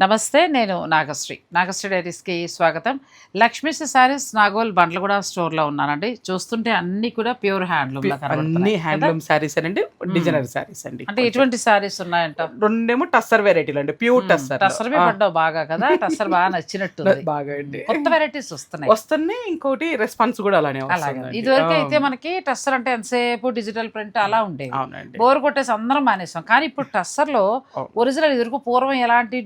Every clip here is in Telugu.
నమస్తే నేను నాగశ్రీ. నాగశ్రీ డైరీస్కి స్వాగతం. లక్ష్మీస్ శారీస్ నాగోల్ బండ్లగూడ స్టోర్లో ఉన్నానండి. చూస్తుంటే అన్ని కూడా ప్యూర్ హ్యాండ్లూమ్ అన్ని హ్యాండ్లూమ్ శారీస్ అండి. డిజైనర్ శారీస్ అండి. అంటే ఎటువంటి శారీస్ ఉన్నాయంట? రెండేమో టస్సర్ వెరైటీలు అండి. ప్యూర్ టస్సర్. టసర్ పడ్డావు బాగా కదా? టసర్ బాగా నచ్చినట్టు బాగా అండి. కొత్త వెరైటీస్ వస్తున్నాయి. వస్తున్నాయి. ఇంకోటి రెస్పాన్స్ కూడా అలానే అలాగే. ఇదివరకు అయితే మనకి టస్సర్ అంటే ఎంతసేపు డిజిటల్ ప్రింట్ అలా అవునండి. బోర్ కొట్టేసి అందరం మానేసాం. కానీ ఇప్పుడు టస్సర్లో అవును. ఒరిజినల్ ఇదివరకు పూర్వం ఎలాంటి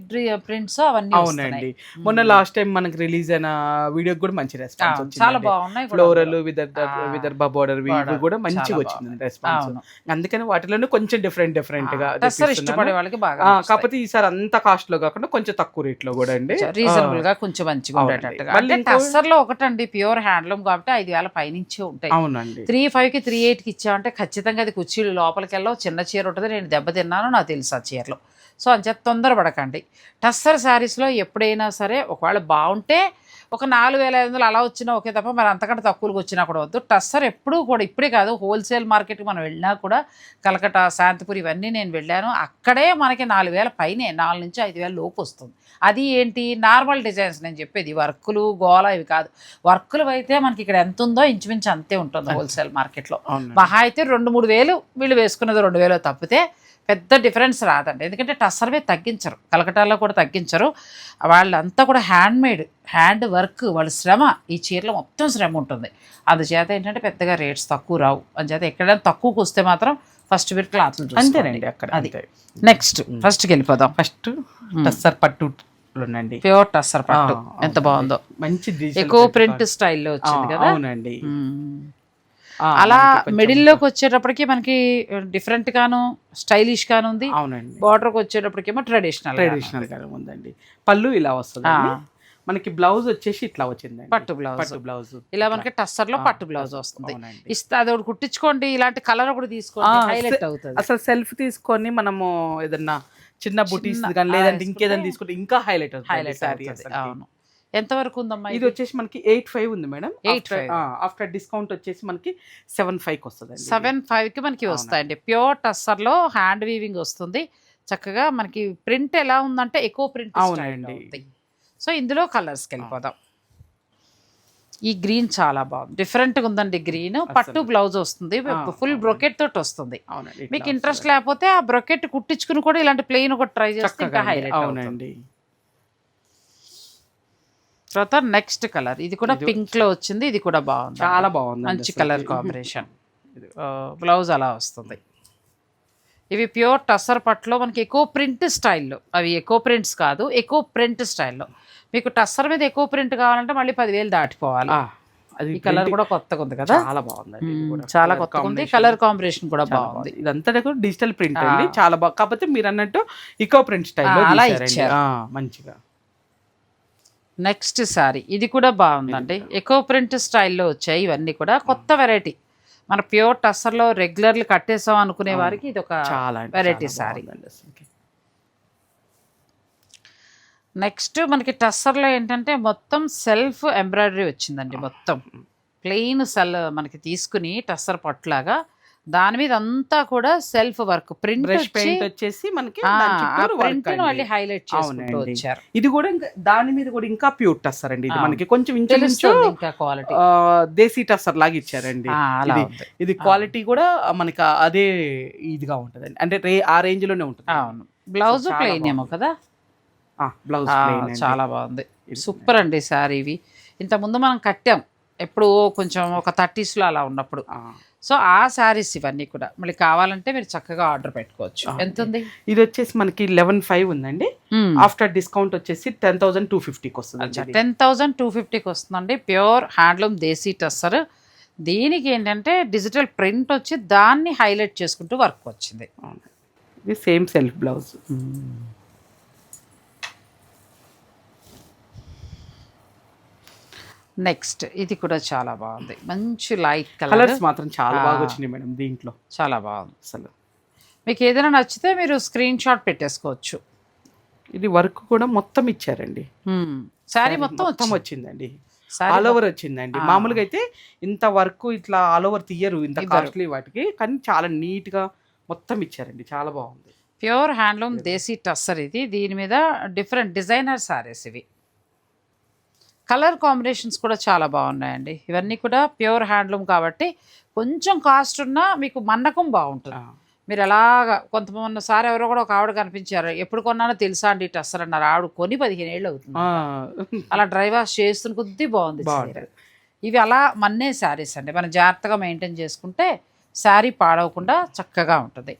ప్రింట్స్ అవన్నీ అవునండి. మొన్న లాస్ట్ టైం మనకి రిలీజ్ అయిన వీడియో కూడా మంచి రెస్పాన్స్ చాలా వచ్చింది బాగున్నాయి కూడా floral. Vidarbha Vidarbha border border కూడా మంచిగా చాలా వచ్చింది రెస్పాన్స్ అందుకని వాటిలోనే కొంచెం డిఫరెంట్ డిఫరెంట్గా. ఇష్టపడే వాళ్ళకి బాగా కాకపోతే ఈసారి అంత కాస్ట్లో కాకుండా కొంచెం తక్కువ రేట్లో కూడా అండి. రీజనబుల్గా కొంచెం మంచిగా. ఉండేటట్టుగా. అంటే టస్సర్లో ఒకటండి ప్యూర్ హ్యాండ్లూమ్ కాబట్టి ఐదు వేల పైనుంచే ఉంటాయి. అవునండి. త్రీ ఫైవ్కి త్రీ ఎయిట్కి ఇచ్చామంటే ఖచ్చితంగా అది కుర్చీలు లోపలికి వెళ్ళవు చిన్న చీర ఉంటుంది నేను దెబ్బతిన్నాను నాకు తెలుసు ఆ చీరలో. సో అంచేత తొందరపడకండి. టస్సర్ శారీస్లో ఎప్పుడైనా సరే ఒకవేళ బాగుంటే ఒక నాలుగు వేల ఐదు వందలు అలా వచ్చినా ఓకే తప్ప మరి అంతకంటే తక్కువకి వచ్చినా కూడా వద్దు. టస్సర్ ఎప్పుడూ కూడా ఇప్పుడే కాదు హోల్సేల్ మార్కెట్కి మనం వెళ్ళినా కూడా కలకటా శాంతిపూర్ ఇవన్నీ నేను వెళ్ళాను. అక్కడే మనకి నాలుగు వేల పైనే నాలుగు నుంచి ఐదు వేల లోపు వస్తుంది. అది ఏంటి? నార్మల్ డిజైన్స్ నేను చెప్పేది. వర్కులు గోల ఇవి కాదు. వర్కులు అయితే మనకి ఇక్కడ ఎంత ఉందో ఇంచుమించు అంతే ఉంటుంది హోల్సేల్ మార్కెట్లో. మహా అయితే రెండు మూడు వేలు వీళ్ళు వేసుకున్నది రెండు వేలు తప్పితే పెద్ద డిఫరెన్స్ రాదండి. ఎందుకంటే టస్సర్వే తగ్గించరు. కలకటాలో కూడా తగ్గించరు. వాళ్ళంతా కూడా హ్యాండ్ మేడ్ హ్యాండ్ వర్క్ వాళ్ళ శ్రమ ఈ చీరలో మొత్తం శ్రమ ఉంటుంది. అందుచేత ఏంటంటే పెద్దగా రేట్స్ తక్కువ రావు. అందుచేత ఎక్కడైనా తక్కువకి వస్తే మాత్రం ఫస్ట్ మీరు క్లాత్లు అంతేనండి అక్కడ. అది. నెక్స్ట్ ఫస్ట్కి వెళ్ళిపోదాం. ఫస్ట్ టస్సర్ పట్టు ఉండండి ప్యూర్ టస్సర్ పట్టు. ఎంత బాగుందో. మంచి ఎక్కువ ప్రింట్. స్టైల్లో వచ్చింది కదా. అవునండి. అలా మనకి కొంచెం- మిడిల్లోకి వచ్చేటప్పటికి మనకి డిఫరెంట్ గాను స్టైలిష్ గాను ఉంది. అవునండి. బార్డర్కి వచ్చేటప్పటికేమో ట్రెడిషనల్ ట్రెడిషనల్గా ఉందండి. పళ్ళు ఇలా వస్తుంది మనకి బ్లౌజ్ వచ్చేసి ఇట్లా వచ్చిందండి. పట్టు బ్లౌజ్ పట్టు బ్లౌజ్ ఇలా మనకి టస్సర్లో పట్టు బ్లౌజ్ వస్తుంది. ఇస్తే అది ఒకటి కుట్టించుకోండి ఇలాంటి కలర్ ఒకటి తీసుకోండి హైలైట్ అవుతుంది. అసలు సెల్ఫ్ తీసుకొని మనము ఏదన్నా చిన్న బుటీస్ కానీ లేదంటే ఇంకేదైనా తీసుకుంటే ఇంకా హైలైట్ అవుతుంది హైలైట్ అవుతుంది. అవును. ఎంత వరకు ఉందమ్మా ఇది వచ్చేసి మనకి ఎయిట్ ఫైవ్ ఉంది మేడం. 8.5. ఆఫ్టర్ డిస్కౌంట్ వచ్చేసి మనకి సెవెన్ ఫైవ్కి వస్తుంది సెవెన్ ఫైవ్కి మనకి. వస్తాయండి. ప్యూర్ టస్సర్లో హ్యాండ్ వీవింగ్ వస్తుంది. చక్కగా మనకి ప్రింట్ ఎలా ఉందంటే ఎక్కువ ప్రింట్ అవునండి. సో ఇందులో కలర్స్కి వెళ్ళిపోదాం. ఈ గ్రీన్ చాలా బాగుంది. డిఫరెంట్గా ఉందండి గ్రీన్. పట్టు. బ్లౌజ్ వస్తుంది. ఫుల్. బ్రొకెట్ తోటి వస్తుంది. మీకు ఇంట్రెస్ట్. లేకపోతే ఆ బ్రొకెట్ కుట్టించుకుని కూడా ఇలాంటి ప్లెయిన్ ఒకటి ట్రై చేస్తే ఇంకా. హైలైట్ అవునండి. తర్వాత నెక్స్ట్ కలర్ ఇది కూడా పింక్లో వచ్చింది ఇది కూడా బాగుంది. చాలా బాగుంది మంచి కలర్ కాంబినేషన్ బ్లౌజ్ అలా వస్తుంది. ఇవి ప్యూర్ టసర్ పట్లో మనకి ఎక్కువ ప్రింట్ స్టైల్లో అవి ఎక్కువ ప్రింట్స్ కాదు ఎక్కువ ప్రింట్ స్టైల్లో మీకు టస్సర్ మీద ఎక్కువ ప్రింట్ కావాలంటే మళ్ళీ పదివేలు దాటిపోవాలి. అది ఈ కలర్ కూడా కొత్తగా ఉంది కదా? చాలా కూడా. చాలా కొత్తగా ఉంది. కలర్ కాంబినేషన్ కూడా బాగుంది. బాగుంది. ఇదంతా కూడా డిజిటల్ ప్రింట్. అండి. చాలా బాగా కాకపోతే మీరు అన్నట్టు ఇకో ప్రింట్ స్టైల్లో ఆ, అలా. ఇచ్చారు. మంచిగా. నెక్స్ట్ సారీ. ఇది కూడా బాగుందండి. ఎక్కువ ప్రింట్ స్టైల్లో వచ్చాయి ఇవన్నీ కూడా. కొత్త వెరైటీ. మన ప్యూర్ టస్సర్లో రెగ్యులర్లీ కట్టేసాం అనుకునే. వారికి ఇది ఒక వెరైటీ అసలుకి. నెక్స్ట్ మనకి టస్సర్లో ఏంటంటే మొత్తం సెల్ఫ్ ఎంబ్రాయిడరీ వచ్చిందండి మొత్తం. ప్లెయిన్ సెల్ మనకి తీసుకుని టస్సర్ పట్లాగా దాని మీద అంతా కూడా self work. Print brush paint వచ్చేసి మనకి హైలైట్ చేసుకుంటూ. వచ్చారు. ఇది కూడా ఇంకా దాని మీద కూడా ఇంకా ప్యూర్ టస్సర్ అండి. ఇది. మనకి కొంచెం ఇంచుమించు ఇంకా క్వాలిటీ దేశీ టస్సర్ లాగా ఇచ్చారండి. ఇది ఇది క్వాలిటీ కూడా మనకి అదే ఇదిగా ఉంటదండి. అంటే రే ఆ రేంజ్లోనే ఉంటుంది. అవును. బ్లౌజ్ ప్లెయిన్ ఏమో. కదా? బ్లౌజ్ చాలా బాగుంది. సూపర్ అండి సారీ ఇవి. ఇంత ముందు మనం కట్టాం. ఎప్పుడు కొంచెం ఒక థర్టీస్లో అలా ఉన్నప్పుడు. సో ఆ శారీస్ ఇవన్నీ కూడా. మళ్ళీ కావాలంటే మీరు చక్కగా ఆర్డర్ పెట్టుకోవచ్చు. ఎంత ఉంది ఇది వచ్చేసి మనకి లెవెన్ ఫైవ్ ఉందండి. ఆఫ్టర్ డిస్కౌంట్ వచ్చేసి టెన్ థౌసండ్ టూ ఫిఫ్టీకి వస్తుంది టెన్ థౌజండ్ టూ ఫిఫ్టీకి వస్తుందండి. Pure handloom desi tussar. దీనికి ఏంటంటే డిజిటల్ ప్రింట్ వచ్చి దాన్ని హైలైట్ చేసుకుంటూ వర్క్ వచ్చింది. ఇది సేమ్ సెల్ఫ్ బ్లౌజ్. నెక్స్ట్ ఇది కూడా చాలా బాగుంది. మంచి లైట్ కలర్. కలర్స్ మాత్రం చాలా బాగా ఆ. వచ్చినాయి మేడం దీంట్లో. చాలా బాగుంది. అసలు. మీకు ఏదైనా నచ్చితే మీరు స్క్రీన్ షాట్ పెట్టేసుకోవచ్చు. ఇది వర్క్ కూడా మొత్తం ఇచ్చారండి. శారీ మొత్తం మొత్తం వచ్చింది. వచ్చిందండి. ఆల్ ఓవర్ వచ్చిందండి. మామూలుగా అయితే ఇంత వర్క్ ఇట్లా ఆల్ ఓవర్ తీయరు ఇంత. కాస్ట్లీ వాటికి కానీ చాలా నీట్గా మొత్తం ఇచ్చారండి. చాలా బాగుంది. ప్యూర్ హ్యాండ్లూమ్ దేశీ టస్సర్ ఇది. దీని మీద డిఫరెంట్ డిజైనర్ సారీస్ ఇవి. కలర్ కాంబినేషన్స్ కూడా చాలా బాగున్నాయండి. ఇవన్నీ కూడా ప్యూర్ హ్యాండ్లూమ్ కాబట్టి కొంచెం కాస్ట్ ఉన్నా మీకు మన్నకం బాగుంటుంది. మీరు ఎలాగ కొంతమంది సారి ఎవరో కూడా ఒక ఆవిడ కనిపించారు. ఎప్పుడు కొన్నానో తెలుసా అండి టస్సర్ అన్నారు ఆవిడ కొని పదిహేను ఏళ్ళు అవుతుంది. అలా డ్రై వాష్ చేస్తున్న కొద్దీ బాగుంది. ఇవి అలా మన్నే శారీస్ అండి. మనం జాగ్రత్తగా మెయింటైన్ చేసుకుంటే శారీ పాడవకుండా చక్కగా ఉంటుంది.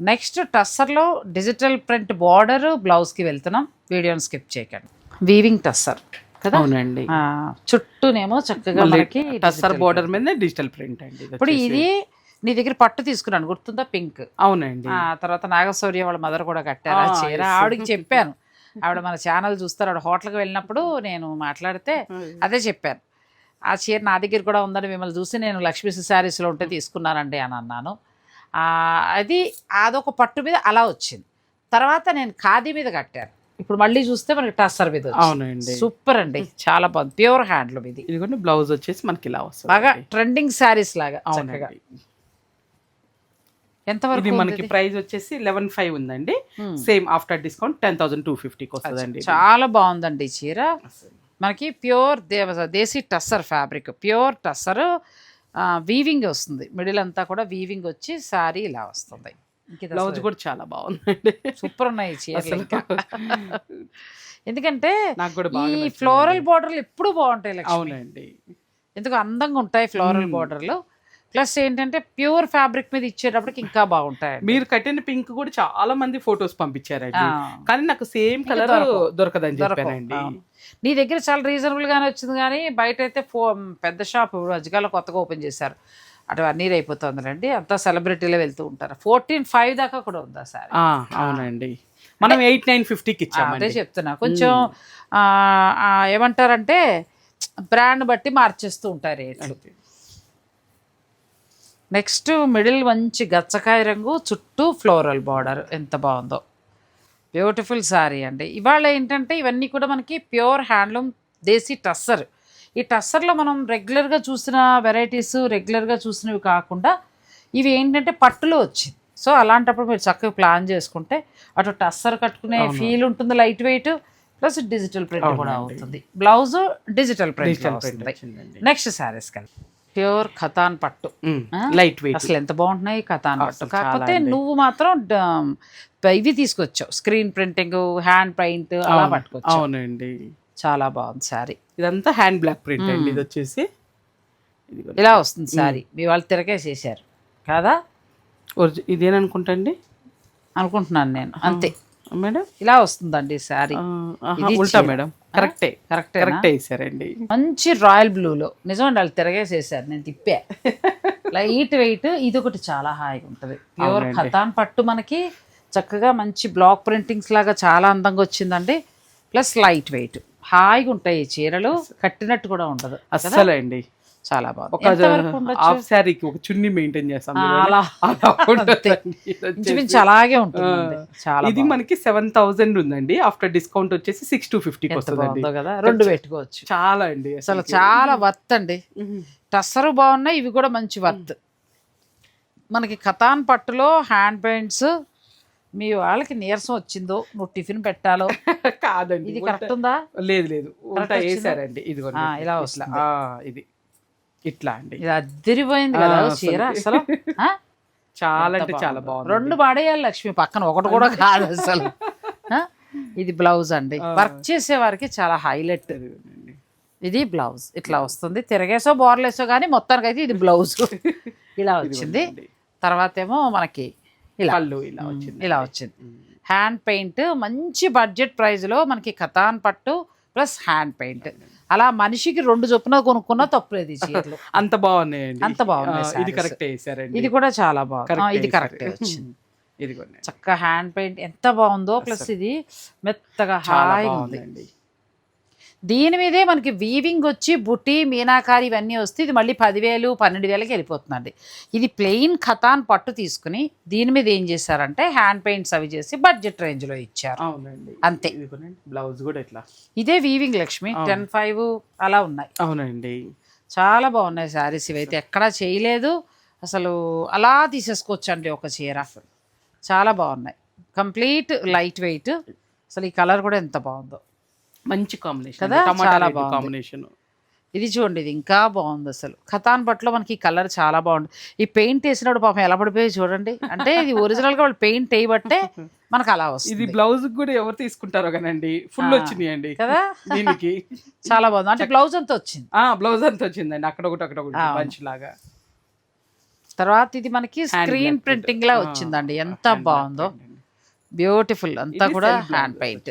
నెక్స్ట్ టస్సర్లో డిజిటల్ ప్రింట్ బార్డర్ బ్లౌజ్కి వెళ్తున్నాం. వీడియోని స్కిప్ చేయకండి. వీవింగ్ టస్సర్. కదా? అవునండి. చుట్టూనేమో చక్కగా మనకి టస్సర్ బోర్డర్ మీద డిజిటల్ ప్రింట్ అండి ఇప్పుడు. ఇది నీ దగ్గర పట్టు తీసుకున్నాను గుర్తుందా? పింక్. అవునండి. ఆ తర్వాత నాగశౌర్య వాళ్ళ మదర్ కూడా కట్టారు. ఆ చీర. ఆవిడకి చెప్పాను. ఆవిడ మన ఛానల్ చూస్తారు ఆవిడ హోటల్కి వెళ్ళినప్పుడు నేను మాట్లాడితే అదే చెప్పాను ఆ చీర నా దగ్గర కూడా ఉందని మిమ్మల్ని చూసి నేను లక్ష్మీ శారీస్లో ఉంటే తీసుకున్నానండి అని అన్నాను. ఆ, అది అదొక పట్టు మీద అలా వచ్చింది. తర్వాత నేను ఖాదీ మీద కట్టాను. ఇప్పుడు మళ్ళీ చూస్తే మనకి టస్సర్ మీద. అవునండి. సూపర్ అండి. చాలా బాగుంది ప్యూర్ హ్యాండ్లూమ్ ఇది. ఇది కూడా బ్లౌజ్ వచ్చేసి మనకి ఇలా వస్తుంది. బాగా ట్రెండింగ్ శారీస్ లాగా అవునండి. ఎంతవరకు ఇది మనకి? ప్రైస్ వచ్చేసి లెవెన్ ఫైవ్ ఉందండి. Hmm. Same after discount ten thousand two ఫిఫ్టీకి వస్తుందండి చాలా బాగుందండి ఈ చీర. మనకి ప్యూర్ దేవ desi tussar fabric pure tussar weaving వస్తుంది. మిడిల్ అంతా కూడా వీవింగ్ వచ్చి సారీ ఇలా వస్తుంది. బ్లౌజ్ కూడా చాలా బాగుందండి. సూపర్ ఉన్నాయి చీరలు ఎందుకంటే నాకు కూడా బాగా ఈ. ఫ్లోరల్ బార్డర్లు ఎప్పుడు బాగుంటాయి అవునండి. ఎందుకు అందంగా ఉంటాయి ఫ్లోరల్ బార్డర్లు ప్లస్ ఏంటంటే ప్యూర్ ఫ్యాబ్రిక్ మీద ఇచ్చేటప్పటికి ఇంకా బాగుంటాయి మీరు కట్టిన పింక్ కూడా చాలా మంది ఫొటోస్ పంపించారండి. కానీ నాకు సేమ్ కలర్. దొరకదని అవును. నీ దగ్గర చాలా రీజనబుల్ గానే వచ్చింది కానీ బయట అయితే ఫో పెద్ద షాప్ అజ్గాలో కొత్తగా ఓపెన్ చేశారు. అటు నీరు అయిపోతుందండి అంతా సెలబ్రిటీలో వెళ్తూ ఉంటారు. ఫోర్టీన్ ఫైవ్ దాకా కూడా ఉందా సార్? అవునండి. మనం ఎయిట్ నైన్ ఫిఫ్టీకి అదే ఇచ్చామండి. చెప్తున్నా. కొంచెం ఏమంటారంటే బ్రాండ్ బట్టి మార్చేస్తూ ఉంటారు రేట్లు. నెక్స్ట్ మిడిల్ మంచి గచ్చకాయ రంగు చుట్టూ ఫ్లోరల్ బార్డర్. ఎంత బాగుందో. బ్యూటిఫుల్ శారీ అండి. ఇవాళ ఏంటంటే ఇవన్నీ కూడా మనకి ప్యూర్ హ్యాండ్లూమ్ దేశీ టస్సర్. ఈ టస్సర్లో మనం రెగ్యులర్గా చూసిన వెరైటీస్ రెగ్యులర్గా చూసినవి కాకుండా ఇవి ఏంటంటే పట్టులో వచ్చింది. సో అలాంటప్పుడు మీరు చక్కగా ప్లాన్ చేసుకుంటే అటు టస్సర్ కట్టుకునే ఫీల్ ఉంటుంది light weight plus digital print కూడా అవుతుంది. Blouse digital print next saris కలిపి ప్యూర్ ఖతాన్ పట్టు? Light weight. అసలు ఎంత బాగుంటున్నాయి కథాన్ పట్టు కాకపోతే. నువ్వు మాత్రం ఇవి తీసుకొచ్చావు. స్క్రీన్ ప్రింటింగ్ హ్యాండ్ పెయింట్ అలా పట్టుకొచ్చావు. అవునండి. చాలా బాగుంది శారీ. ఇదంతా హ్యాండ్ బ్లాక్ ప్రింట్ అండి. ఇది వచ్చేసి ఇలా వస్తుంది శారీ. మీ వాళ్ళు తిరగేసేసారు కాదా? ఇదేననుకుంటా అండి? అనుకుంటున్నాను నేను. అంతే. మేడం? ఇలా వస్తుందండి ఉల్టా చీర. మేడం. కరెక్టే. కరెక్ట్ కరెక్టే వేసారండి మంచి రాయల్ బ్లూలో. నిజం వాళ్ళు తిరగేసేసారు నేను తిప్పా. లైట్ వెయిట్ ఇది ఒకటి చాలా హాయిగా ఉంటుంది. ప్యూర్. ఖతాన్ పట్టు మనకి. చక్కగా మంచి బ్లాక్ ప్రింటింగ్స్ లాగా చాలా అందంగా వచ్చిందండి. Plus light weight. హాయిగా ఉంటాయి చీరలు. కట్టినట్టు కూడా ఉండదు. అస్సలు అండి చాలా బాగుంది ఒక ఎంతవరకు ఉండొచ్చు? హాఫ్ శారీకి ఒక చున్నీ మెయింటైన్ చేస్తాం. అలా. ఇంచుమించు. అలాగే ఉంటుంది చాలా ఇది మనకి సెవెన్ థౌసండ్ ఉందండి. ఆఫ్టర్ డిస్కౌంట్ వచ్చేసి సిక్స్ టు వస్తుందండి. బాగుందో కదా? రెండు పెట్టుకోవచ్చు. చాలా అండి అసలు. చాలా వర్త్ అండి. టస్సరు బాగున్నాయి ఇవి కూడా మంచి వర్త్ మనకి కథాన్ పట్టులో హ్యాండ్ పెయింట్స్ మీ వాళ్ళకి నీరసం వచ్చిందో నువ్వు టిఫిన్ పెట్టాలో? కాదండి ఇది కరెక్ట్ ఉందా? లేదు లేదు. ఉల్టా? వేసారండి ఇది ఇలా వస్తుంది. ఇది. ఇట్లా అండి. ఇది అద్దరిపోయింది కదా చీర అసలు. చాలా అంటే చాలా బాగుందో. రెండు పాడేయాలి లక్ష్మి పక్కన ఒకటి కూడా కాదు అసలు? ఇది బ్లౌజ్ అండి. వర్క్ చేసే వారికి చాలా హైలైట్. ఇది బ్లౌజ్. ఇట్లా వస్తుంది. తిరగేసో బోర్లేసో కానీ మొత్తానికి అయితే ఇది బ్లౌజ్. ఇలా వచ్చింది. తర్వాత ఏమో మనకి పళ్ళు ఇలా వచ్చింది. ఇలా వచ్చింది. హ్యాండ్ పెయింట్ మంచి బడ్జెట్ ప్రైస్లో మనకి కథాన్ పట్టు ప్లస్ హ్యాండ్ పెయింట్. అలా మనిషికి రెండు చొప్పున కొనుక్కున్నా తప్పులేదు చీరలు. అంత బాగున్నాయండి. అంత బాగున్నాయి ఇది. కరెక్ట్ వేసారండి. ఇది కూడా చాలా బాగుంది. ఇది. కరెక్ట్ వచ్చింది. ఇది చక్కగా హ్యాండ్ పెయింట్ ఎంత బాగుందో ప్లస్ ఇది మెత్తగా హాయిగా ఉంది. దీని మీదే మనకి వీవింగ్ వచ్చి బుట్టి మీనాకారి ఇవన్నీ వస్తే ఇది మళ్ళీ పదివేలు పన్నెండు వేలకి వెళ్ళిపోతుందండి. ఇది ప్లెయిన్ ఖతాన్ పట్టు తీసుకుని దీని మీద ఏం చేశారంటే హ్యాండ్ పెయింట్స్ అవి చేసి బడ్జెట్ రేంజ్లో ఇచ్చారు. అవునండి. అంతే. బ్లౌజ్ కూడా ఇట్లా. ఇదే వీవింగ్ లక్ష్మి టెన్ ఫైవ్ అలా ఉన్నాయి. అవునండి. చాలా బాగున్నాయి శారీస్ ఇవైతే. ఎక్కడా చేయలేదు. అసలు అలా తీసేసుకోవచ్చండి ఒక చీర. చాలా బాగున్నాయి. కంప్లీట్ లైట్ వెయిట్ అసలు ఈ కలర్ కూడా ఎంత బాగుందో. మంచి కాంబినేషన్ కదా? చాలా బాగుంది. కాంబినేషన్ ఇది చూడండి ఇది ఇంకా బాగుంది అసలు ఖతాన్ బట్టలో మనకి ఈ కలర్ చాలా బాగుంది ఈ పెయింట్ వేసినప్పుడు పాపం ఎలా పడిపోయి చూడండి అంటే ఇది ఒరిజినల్గా వాళ్ళు పెయింట్ వేయబట్టే మనకు అలా ఇది వస్తుంది బ్లౌజ్ కూడా ఎవరు తీసుకుంటారో కానండి ఫుల్. వచ్చినాయండి కదా దీనికి చాలా బాగుంది అంటే బ్లౌజ్ అంతా వచ్చింది ఆ బ్లౌజ్ అంతా వచ్చిందండి అక్కడ ఒకటి అక్కడ ఒకటి. పంచ్ లాగా తర్వాత ఇది మనకి స్క్రీన్ ప్రింటింగ్. లా వచ్చిందండి ఎంత బాగుందో. బ్యూటిఫుల్ అంతా ఇది కూడా హ్యాండ్ పెయింట్.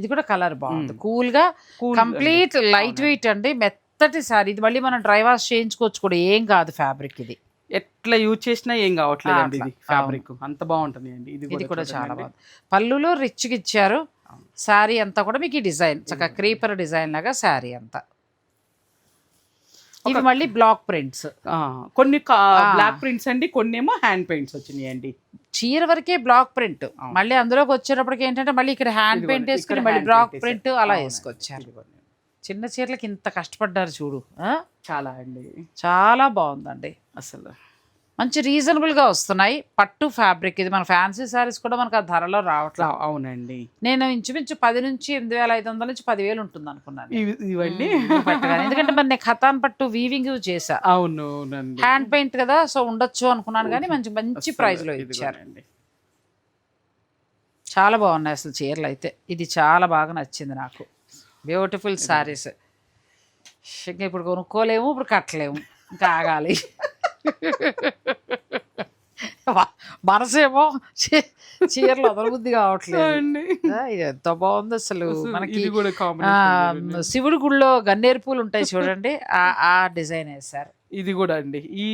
ఇది కూడా కలర్ బాగుంది. కూల్గా Cool కంప్లీట్. లైట్. వెయిట్ అండి. మెత్తటి సారీ. ఇది మళ్ళీ మనం డ్రై వాష్ చేయించుకోవచ్చు కూడా. ఏం కాదు ఫ్యాబ్రిక్ ఇది. ఎట్లా యూజ్ చేసినా ఏం కావట్లేదండి అట్లా, ఇది ఫ్యాబ్రిక్ అంత బాగుంటుంది అండి. ఇది ఇది కూడా చాలా. బాగుంది. పళ్ళులో రిచ్గా ఇచ్చారు. శారీ అంతా కూడా మీకు ఈ డిజైన్. చక్కగా క్రీపర్ డిజైన్ లాగా శారీ అంతా. ఇవి మళ్ళీ బ్లాక్ ప్రింట్స్ కొన్ని. బ్లాక్ ప్రింట్స్ అండి కొన్ని ఏమో హ్యాండ్ పెయింట్స్ వచ్చినాయి అండి చీర వరకే బ్లాక్ ప్రింట్. మళ్ళీ అందులోకి వచ్చేటప్పటికి ఏంటంటే మళ్ళీ ఇక్కడ హ్యాండ్ పెయింట్ వేసుకుని మళ్ళీ బ్లాక్ ప్రింట్. అలా. వేసుకొచ్చారు. చిన్న చీరలకి ఇంత కష్టపడ్డారు చూడు? చాలా అండి చాలా బాగుందండి అసలు మంచి రీజనబుల్గా వస్తున్నాయి. పట్టు ఫ్యాబ్రిక్ ఇది మన ఫ్యాన్సీ శారీస్ కూడా మనకు ఆ ధరలో రావట్లేదు అట్లా అవునండి. నేను ఇంచుమించు పది నుంచి ఎనిమిది వేల ఐదు వందల నుంచి పదివేలు ఉంటుంది అనుకున్నాను ఇవి ఇవండి? మ్మ్, పట్టుగానే. ఎందుకంటే మరి నేను ఖతాన్ పట్టు వీవింగ్ చేసా అవును హ్యాండ్ పెయింట్ కదా సో ఉండొచ్చు అనుకున్నాను కానీ మంచి మంచి అస్సలు ప్రైస్లో ఇదిగోనండి. ఇచ్చారు చాలా బాగున్నాయి అసలు చీరలు అయితే. ఇది చాలా బాగా నచ్చింది నాకు. బ్యూటిఫుల్ శారీస్ ఇంకా ఇప్పుడు కొనుక్కోలేము ఇప్పుడు కట్టలేము. ఇంకా ఆగాలి. మనసేమో చీరలు వదలబుద్ధి కావట్లేదు. ఇది ఎంత బాగుంది అసలు. మనకి శివుడి గుళ్ళో గన్నేరు పూలు ఉంటాయి చూడండి. ఆ ఆ డిజైన్ వేశారు. ఇది కూడా అండి. ఈ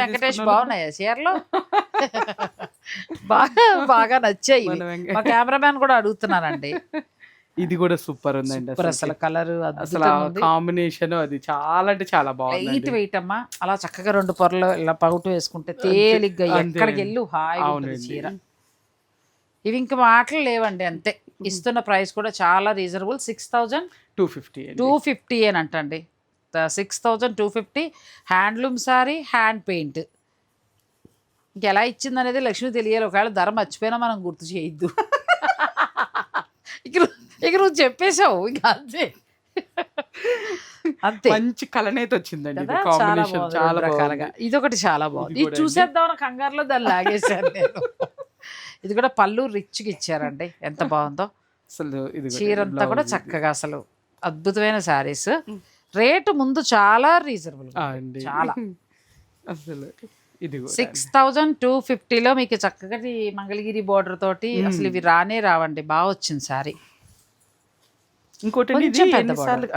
వెంకటేష్? బాగున్నాయా చీరలు? బాగా బాగా నచ్చాయి మా కెమెరామ్యాన్ కూడా అడుగుతున్నానండి. ఇది కూడా సూపర్ ఉందండి సూపర్ అసలు కలర్ అసలు కాంబినేషన్ అది చాలా అంటే చాలా లైట్ బాగుంది వెయిట్ అమ్మా. అలా చక్కగా రెండు పొరలు ఇలా పౌటు వేసుకుంటే తేలిగ్గా. ఎక్కడికి వెళ్ళు అవునండి. చీర. ఇవి ఇంకా మాటలు లేవండి అంతే. ఇస్తున్న ప్రైస్ కూడా చాలా reasonable six thousand two fifty two fifty అని అంటండి. Six thousand two fifty handloom sari hand paint ఇంకెలా ఇచ్చింది అనేది లక్ష్మి తెలియాలి. ఒకవేళ ధర మర్చిపోయినా మనం గుర్తు చేయొద్దు. ఇక నువ్వు- ఇక నువ్వు చెప్పేశావు ఇక అంతే. అంతే. మంచి కలనేత వచ్చిందండి ఇది కాంబినేషన్ చాలా రకాలుగా. ఇది ఒకటి చాలా బాగుంది. ఇది చూసేద్దాం కంగారులో దాన్ని లాగేశాను నేను. ఇది కూడా పళ్ళు రిచ్గా ఇచ్చారండి. ఎంత బాగుందో. అసలు ఇది కూడా చీర అంతా కూడా. చక్కగా అసలు అద్భుతమైన శారీస్. రేటు ముందు చాలా రీజనబుల్ చాలా. అసలు ఇది సిక్స్ థౌజండ్ టూ ఫిఫ్టీలో మీకు చక్కగా మంగళగిరి బోర్డర్ తోటి అసలు ఇవి రానే రావండి. బాగా వచ్చింది శారీ. ఇంకోటి ఎన్నిసార్లు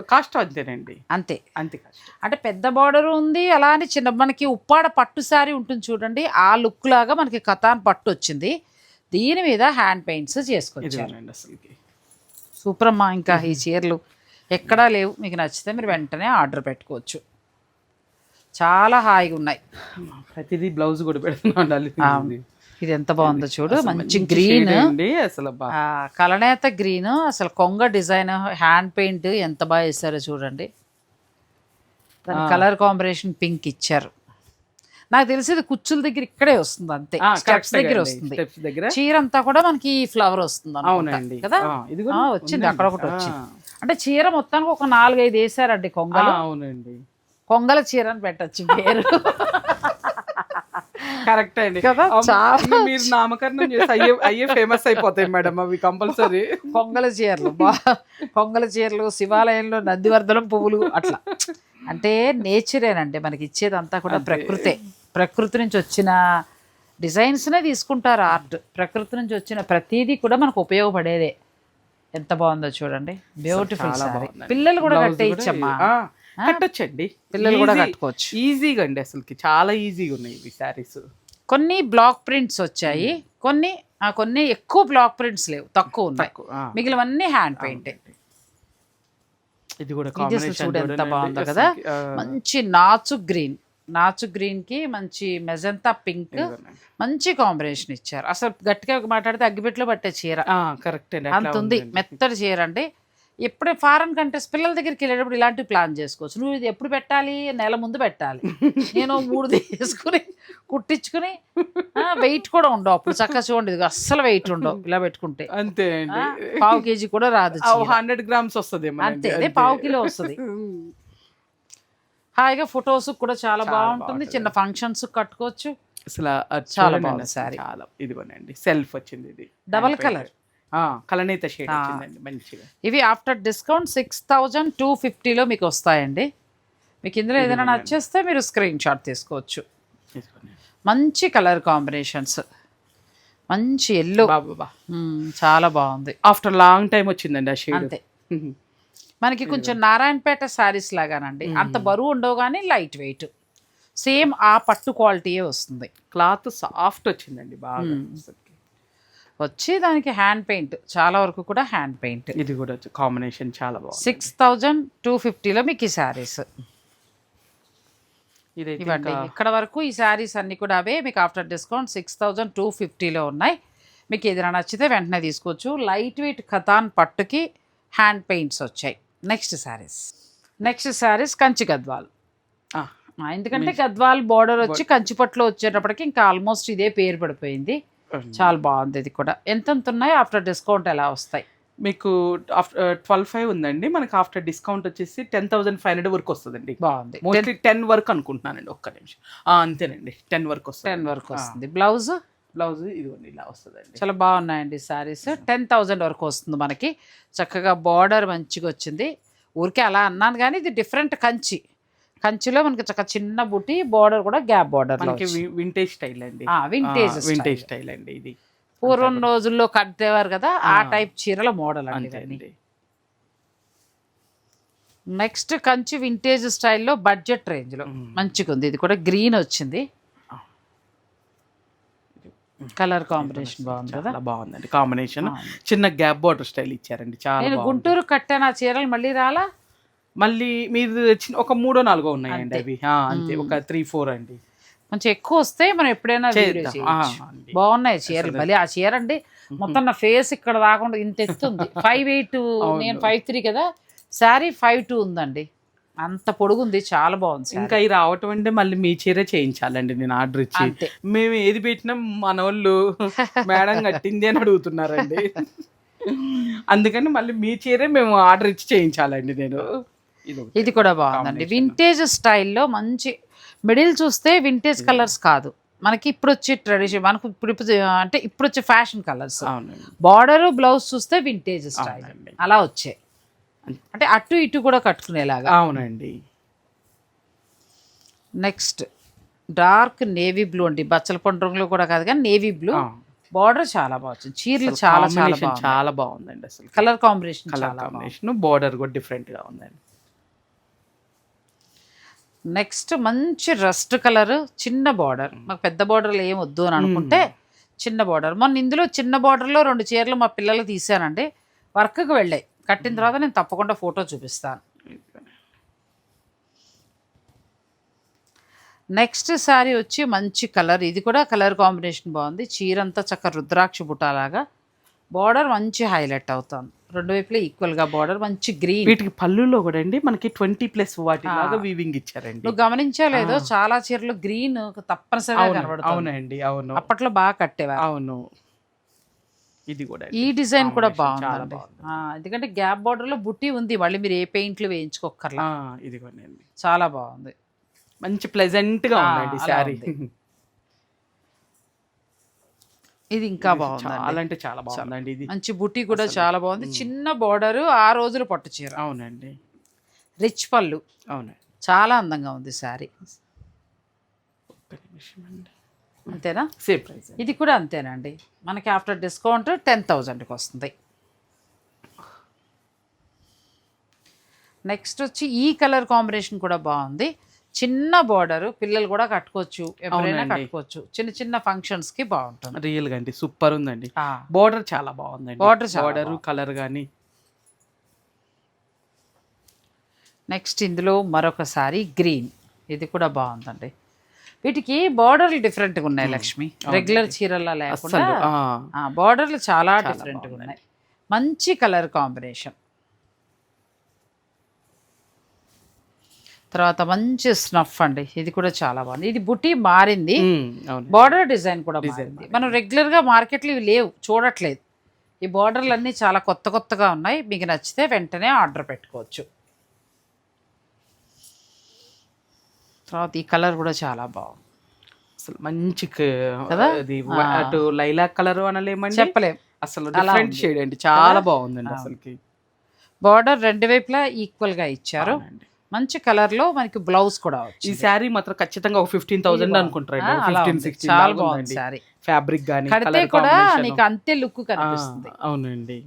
కాస్ట్ అంతేనండి. అంతే. అంతే అంటే పెద్ద బార్డర్ ఉంది అలా అని చిన్న మనకి ఉప్పాడ పట్టు శారీ ఉంటుంది చూడండి ఆ లుక్ లాగా మనకి కథాన్ పట్టు వచ్చింది. దీని మీద హ్యాండ్ పెయింట్స్ అసలుకి. సూపర్ అమ్మా ఇంకా ఈ చీరలు ఎక్కడా లేవు. మీకు నచ్చితే మీరు వెంటనే ఆర్డర్ పెట్టుకోవచ్చు. చాలా హాయిగా ఉన్నాయి. ప్రతిదీ బ్లౌజ్ కూడా పెడుతున్నాం. ఇది ఎంత బాగుందో చూడు. మంచి గ్రీన్. అసలు. కలనేత గ్రీన్. అసలు కొంగ డిజైన్ హ్యాండ్ పెయింట్ ఎంత బాగా వేసారో చూడండి. దాని. కలర్ కాంబినేషన్ పింక్ ఇచ్చారు. నాకు తెలిసి ఇది కుచ్చుల దగ్గర ఇక్కడే వస్తుంది అంతే. స్టెప్స్ దగ్గర. వస్తుంది. చీర అంతా కూడా మనకి ఫ్లవర్ వస్తుంది. అవునండి. కదా? వచ్చింది. అక్కడ ఒకటి వచ్చింది. అంటే చీర మొత్తానికి ఒక నాలుగైదు వేసారండి కొంగలు. అవునండి. కొంగల చీర అని పెట్టచ్చు పేరు కరెక్ట్ అండి. మీరు నామకరణం చేసి అయ్యే అయ్యే ఫేమస్ అయిపోతాయి మేడం అవి కంపల్సరీ కొంగల చీరలు. కొంగల చీరలు శివాలయంలో నందివర్ధనం పువ్వులు అట్లా. అంటే నేచరేనండి మనకి ఇచ్చేదంతా కూడా. ప్రకృతే. ప్రకృతి నుంచి వచ్చిన డిజైన్స్నే తీసుకుంటారు ఆర్ట్ ప్రకృతి నుంచి వచ్చిన ప్రతిదీ కూడా మనకు ఉపయోగపడేదే. ఎంత బాగుందో చూడండి. బ్యూటిఫుల్. పిల్లలు కూడా కట్టేయచ్చమ్మా ఆ, కట్టొచ్చండి. పిల్లలు కూడా కట్టుకోవచ్చు. ఈజీగా అండి అసలుకి. చాలా ఈజీగా ఉన్నాయి ఇవి శారీస్. కొన్ని బ్లాక్ ప్రింట్స్ వచ్చాయి. కొన్ని ఆ, కొన్ని ఎక్కువ బ్లాక్ ప్రింట్స్ లేవు. తక్కువ ఉన్నాయి. మిగిలినవన్నీ హ్యాండ్ పెయింట్ ఇది కూడా చూడు ఎంత బాగుందో కదా. మంచి నాచు గ్రీన్ నాచు గ్రీన్కి మంచి మెజంతా పింక్ మంచి కాంబినేషన్ ఇచ్చారు. అసలు గట్టిగా మాట్లాడితే అగ్గిపెట్లో పట్టే చీర. కరెక్ట్ అండి. అంత ఉంది. మెత్తడి చీర అంటే ఎప్పుడే ఫారెన్ కంట్రీస్ పిల్లల దగ్గరికి వెళ్ళేటప్పుడు ఇలాంటివి ప్లాన్ చేసుకోవచ్చు. నువ్వు ఇది ఎప్పుడు పెట్టాలి? నెల ముందు పెట్టాలి. నేను మూడు తీసుకుని కుట్టించుకుని వెయిట్ కూడా ఉండవు అప్పుడు. చక్కగా చూడండి ఇది అస్సలు వెయిట్ ఉండవు ఇలా పెట్టుకుంటే. అంతే పావు కేజీ కూడా రాదు. హండ్రెడ్ గ్రామ్స్ వస్తుంది అంతే పావు కిలో వస్తుంది. హాయిగా ఫొటోస్ కూడా చాలా బాగుంటుంది. చిన్న ఫంక్షన్స్ కట్టుకోవచ్చు. అసలు చాలా బాగుంది saree. చాలా. ఇదిగోనండి సెల్ఫ్ వచ్చింది ఇది. డబల్ కలర్ కలనేత షేడ్ వచ్చిందండి మంచిగా. ఇవి after discount six thousand two ఫిఫ్టీలో మీకు వస్తాయండి మీకు ఇందులో ఏదైనా నచ్చేస్తే మీరు స్క్రీన్ షాట్ తీసుకోవచ్చు. మంచి కలర్ కాంబినేషన్స్. మంచి ఎల్లో. బాబా చాలా బాగుంది. ఆఫ్టర్ లాంగ్ టైం వచ్చిందండి ఆ షేడ్. అంతే. మనకి కొంచెం నారాయణపేట శారీస్ లాగానండి. అంత బరువు ఉండవు కానీ లైట్ వెయిట్. సేమ్ ఆ పట్టు క్వాలిటీయే వస్తుంది. క్లాత్ సాఫ్ట్ వచ్చిందండి బాగా. వచ్చి దానికి హ్యాండ్ పెయింట్ చాలా వరకు కూడా హ్యాండ్ పెయింట్. ఇది కూడా కాంబినేషన్ చాలా బాగుంది. సిక్స్ థౌజండ్ టూ ఫిఫ్టీలో మీకు ఈ శారీస్. ఇవ్వండి ఇంకా ఇక్కడ వరకు ఈ శారీస్ అన్ని కూడా అవే మీకు after discount six thousand two ఫిఫ్టీలో ఉన్నాయి. మీకు ఏదైనా నచ్చితే వెంటనే తీసుకోవచ్చు. లైట్ వెయిట్ ఖతాన్ పట్టుకి హ్యాండ్ పెయింట్స్ వచ్చాయి. నెక్స్ట్ శారీస్. నెక్స్ట్ శారీస్ కంచి గద్వాల్. ఎందుకంటే గద్వాల్ బార్డర్ వచ్చి కంచి పట్టులో వచ్చేటప్పటికి ఇంకా ఆల్మోస్ట్ ఇదే పేరు పడిపోయింది. చాలా బాగుంది ఇది కూడా. ఎంత ఎంత ఉన్నాయి ఆఫ్టర్ డిస్కౌంట్ ఎలా వస్తాయి? మీకు ఆఫ్టర్ ట్వెల్వ్ ఫైవ్ ఉందండి. మనకి ఆఫ్టర్ డిస్కౌంట్ వచ్చేసి టెన్ థౌసండ్ ఫైవ్ హండ్రెడ్ వరకు వస్తుందండి. బాగుంది. మోస్ట్లీ టెన్ వరకు అనుకుంటున్నానండి. ఒక్క నిమిషం. అంతేనండి. టెన్ వరకు వస్తుంది. టెన్ వరకు వస్తుంది. బ్లౌజ్? బ్లౌజ్ ఇదిగోండి ఇలా వస్తుందండి. చాలా బాగున్నాయండి శారీస్. టెన్ థౌజండ్ వరకు వస్తుంది మనకి. చక్కగా బార్డర్ మంచిగా వచ్చింది. ఊరికే అలా అన్నాను కానీ ఇది డిఫరెంట్ కంచి. కంచిలో మనకి చక్కగా చిన్న బుట్టి బార్డర్ కూడా గ్యాప్ బార్డర్ మనకి వింటేజ్ స్టైల్ అండి. వింటేజ్ వింటేజ్ స్టైల్ అండి ఇది. పూర్వం రోజుల్లో కట్టేవారు కదా ఆ. టైప్ చీరల మోడల్ అండి నెక్స్ట్ కంచి వింటేజ్ స్టైల్లో బడ్జెట్ రేంజ్లో మంచిగా ఉంది. ఇది కూడా గ్రీన్ వచ్చింది. కలర్ కాంబినేషన్ బాగుంది కదా? బాగుందండి. కాంబినేషన్ చిన్న గ్యాప్ బార్డర్ స్టైల్ ఇచ్చారండి. చాలా నేను. గుంటూరు కట్టాను ఆ చీరలు మళ్ళీ రాలా? మళ్ళీ మీరు చిన్న ఒక మూడో నాలుగో ఉన్నాయండి అవి. అంతే. ఒక త్రీ ఫోర్ అండి. కొంచెం ఎక్కువ వస్తే మనం ఎప్పుడైనా. బాగున్నాయి చీరలు మళ్ళీ ఆ చీర అండి మొత్తం నా ఫేస్ ఇక్కడ రాకుండా ఇంత ఎత్తుంది ఫైవ్ ఎయిట్ నేను ఫైవ్ త్రీ కదా శారీ ఫైవ్ టూ ఉందండి. అంత పొడుగుంది చాలా బాగుంది. ఇంకా ఈ రావటం అంటే మళ్ళీ మీ చీరే చేయించాలండి నేను ఆర్డర్ ఇచ్చి. మేము ఏది పెట్టినా మన వాళ్ళు మేడం కట్టింది అని అడుగుతున్నారండి. అందుకని మళ్ళీ మీ చీరే మేము ఆర్డర్ ఇచ్చి చేయించాలండి నేను. ఇది కూడా బాగుందండి. వింటేజ్ స్టైల్లో మంచి మిడిల్ చూస్తే వింటేజ్ కలర్స్ కాదు. మనకి ఇప్పుడు వచ్చే ట్రెడిషన్ మనకు ఇప్పుడు ఇప్పుడు అంటే ఇప్పుడు వచ్చే ఫ్యాషన్ కలర్స్ అవునండి. బార్డర్ బ్లౌజ్ చూస్తే వింటేజ్ స్టైల్. అలా వచ్చాయి. అంటే అటు ఇటు కూడా కట్టుకునేలాగా. అవునండి. నెక్స్ట్ డార్క్ నేవీ బ్లూ అండి. బచ్చల రంగులో కూడా కాదు కానీ నేవీ బ్లూ. బార్డర్ చాలా బాగుంది చీరలు చాలా చాలా చాలా బాగుందండి అసలు. Colour combination colour combination border కూడా డిఫరెంట్గా ఉందండి. నెక్స్ట్ మంచి రస్ట్ కలర్ చిన్న బార్డర్. మాకు పెద్ద బార్డర్లు ఏం వద్దు అని అనుకుంటే చిన్న బార్డర్. మొన్న ఇందులో చిన్న బార్డర్లో రెండు చీరలు మా పిల్లలు తీసానండి వర్క్కి వెళ్ళాయి. కట్టిన తర్వాత నేను తప్పకుండా ఫోటో చూపిస్తాను. నెక్స్ట్ శారీ వచ్చి మంచి కలర్. ఇది కూడా కలర్ కాంబినేషన్ బాగుంది. చీర అంతా చక్క రుద్రాక్ష బుటాలాగా బార్డర్ మంచి హైలైట్ అవుతుంది రెండు వైపులా ఈక్వల్గా బార్డర్ మంచి గ్రీన్ వీటికి పళ్ళులో కూడా అండి మనకి ట్వంటీ ప్లస్ వాటి లాగా వీవింగ్ ఇచ్చారండి. నువ్వు గమనించలేదో చాలా చీరలు గ్రీన్ తప్పనిసరిగా కనబడుతుంది. అవునండి అవును. అప్పట్లో బాగా కట్టేవారు. అవును. ఇది కూడా ఈ డిజైన్ కూడా ఆ, ఎందుకంటే గ్యాప్ బార్డర్లో బుట్టి ఉంది మళ్ళీ మీరు ఏ పెయింట్లు వేయించుకోకర్లా ఇది కూడా చాలా బాగుంది. మంచి ప్లెజెంట్గా ఉందండి శారీ. ఇది ఇంకా బాగుంది చాలా అంటే చాలా బాగుందండి ఇది. మంచి బుట్టి కూడా చాలా బాగుంది. చిన్న బార్డర్ ఆ రోజులు పట్టు చీర. అవునండి. రిచ్ పళ్ళు. అవునండి. చాలా అందంగా ఉంది అండి. అంతేనా? సేమ్ ప్రైస్ ఇది కూడా అంతేనండి. మనకి ఆఫ్టర్ డిస్కౌంట్ టెన్ థౌజండ్కి వస్తుంది. నెక్స్ట్ వచ్చి ఈ కలర్ కాంబినేషన్ కూడా బాగుంది. చిన్న బార్డర్ పిల్లలు కూడా కట్టుకోవచ్చు ఎవరైనా. కట్టుకోవచ్చు. చిన్న చిన్న ఫంక్షన్స్కి బాగుంటుంది. రియల్గా అండి సూపర్ ఉందండి. బోర్డర్ చాలా బాగుందండి. బోర్డర్ బాగుంది. కలర్ గానీ. నెక్స్ట్ ఇందులో మరొక సారీ గ్రీన్ ఇది కూడా బాగుందండి. వీటికి బార్డర్లు డిఫరెంట్గా ఉన్నాయి లక్ష్మి. రెగ్యులర్ చీరల్లో లేకుండా బార్డర్లు చాలా డిఫరెంట్గా ఉన్నాయి. మంచి కలర్ కాంబినేషన్ తర్వాత మంచి స్నఫ్ అండి. ఇది కూడా చాలా బాగుంది. ఇది బుటీ మారింది. బార్డర్ డిజైన్ కూడా మారింది. మనం రెగ్యులర్గా మార్కెట్లో ఇవి లేవు. చూడట్లేదు. ఈ బార్డర్లు అన్నీ చాలా కొత్త కొత్తగా ఉన్నాయి. మీకు నచ్చితే వెంటనే ఆర్డర్ పెట్టుకోవచ్చు. తర్వాత ఈ కలర్ కూడా చాలా బాగుంది. అసలు మంచి అటు లైలాక్ కలర్ అనలేమండి. చెప్పలేం. అసలు డిఫరెంట్ షేడ్ అండి. చాలా బాగుందండి అసలుకి. బార్డర్ రెండు వైపులా ఈక్వల్గా ఇచ్చారు. మంచి కలర్లో మనకి బ్లౌజ్ కూడా ఈ శారీ మాత్రం ఖచ్చితంగా ఒక ఫిఫ్టీన్ థౌసండ్ ఫిఫ్టీన్. సిక్స్టీన్ చాలా బాగుంది సారీ ఫ్యాబ్రిక్ గానీ కడితే కలర్ కూడా నీకు అంతే లుక్ కనిపిస్తుంది. అవునండి.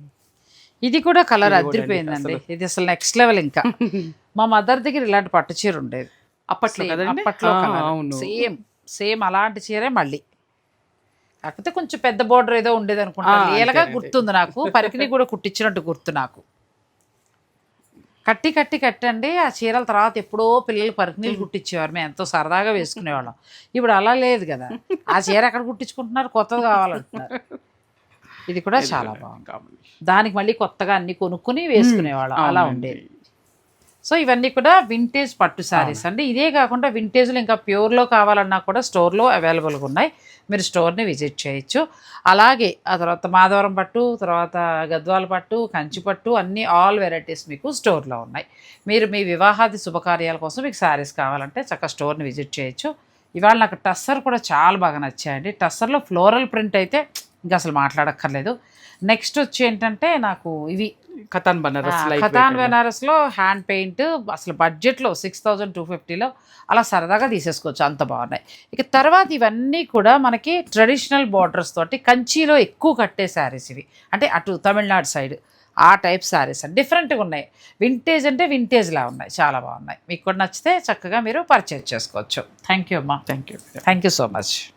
ఇది కూడా కలర్ అదిరిపోయిందండి. ఇది అసలు నెక్స్ట్ లెవెల్ ఇంకా. మా మదర్ దగ్గర ఇలాంటి పట్టు చీర ఉండేది. అప్పట్లో అప్పట్లో కలర్. సేమ్ సేమ్ అలాంటి చీరే మళ్ళీ. కాకపోతే కొంచెం పెద్ద బోర్డర్ ఏదో ఉండేది అనుకుంటా. గుర్తుంది నాకు. పరికిని కూడా కుట్టించినట్టు గుర్తు నాకు. కట్టి కట్టి కట్టండి. ఆ చీరల తర్వాత ఎప్పుడో పిల్లలు పరికినీలు కుట్టించేవారు. మేము ఎంతో సరదాగా వేసుకునేవాళ్ళం. ఇప్పుడు అలా లేదు కదా. ఆ చీర ఎక్కడ కుట్టించుకుంటున్నారు? కొత్తది కావాలంటున్నారు. ఇది కూడా చాలా బాగుంది. దానికి మళ్ళీ కొత్తగా అన్ని కొనుక్కుని వేసుకునేవాళ్ళం. అలా. ఉండేది. సో ఇవన్నీ కూడా వింటేజ్ పట్టు శారీస్ అండి. ఇదే కాకుండా వింటేజ్లో ఇంకా ప్యూర్లో కావాలన్నా కూడా స్టోర్లో అవైలబుల్గా ఉన్నాయి. మీరు స్టోర్ని విజిట్ చేయొచ్చు. అలాగే ఆ తర్వాత మాధవరం పట్టు తర్వాత గద్వాల పట్టు కంచి పట్టు అన్ని ఆల్ వెరైటీస్ మీకు స్టోర్లో ఉన్నాయి. మీరు మీ వివాహాది శుభకార్యాల కోసం మీకు శారీస్ కావాలంటే చక్కగా స్టోర్ని విజిట్ చేయొచ్చు. ఇవాళ నాకు టస్సర్ కూడా చాలా బాగా నచ్చాయండి. టస్సర్లో ఫ్లోరల్ ప్రింట్ అయితే ఇంకా అసలు మాట్లాడక్కర్లేదు. నెక్స్ట్ వచ్చి ఏంటంటే నాకు ఇవి. కతాన్ బనారస్ ఖతాన్ బెనారస్లో హ్యాండ్ పెయింట్ అసలు బడ్జెట్లో సిక్స్ థౌజండ్ టూ ఫిఫ్టీలో అలా సరదాగా తీసేసుకోవచ్చు. అంత బాగున్నాయి. ఇక తర్వాత ఇవన్నీ కూడా మనకి ట్రెడిషనల్ బార్డర్స్ తోటి కంచిలో ఎక్కువ కట్టే శారీస్ ఇవి. అంటే అటు తమిళనాడు సైడ్ ఆ టైప్ శారీస్ అండి డిఫరెంట్గా ఉన్నాయి. వింటేజ్ అంటే వింటేజ్లా ఉన్నాయి. చాలా బాగున్నాయి. మీకు కూడా నచ్చితే చక్కగా మీరు పర్చేజ్ చేసుకోవచ్చు. థ్యాంక్ యూ అమ్మా. Thank you. Thank you so much.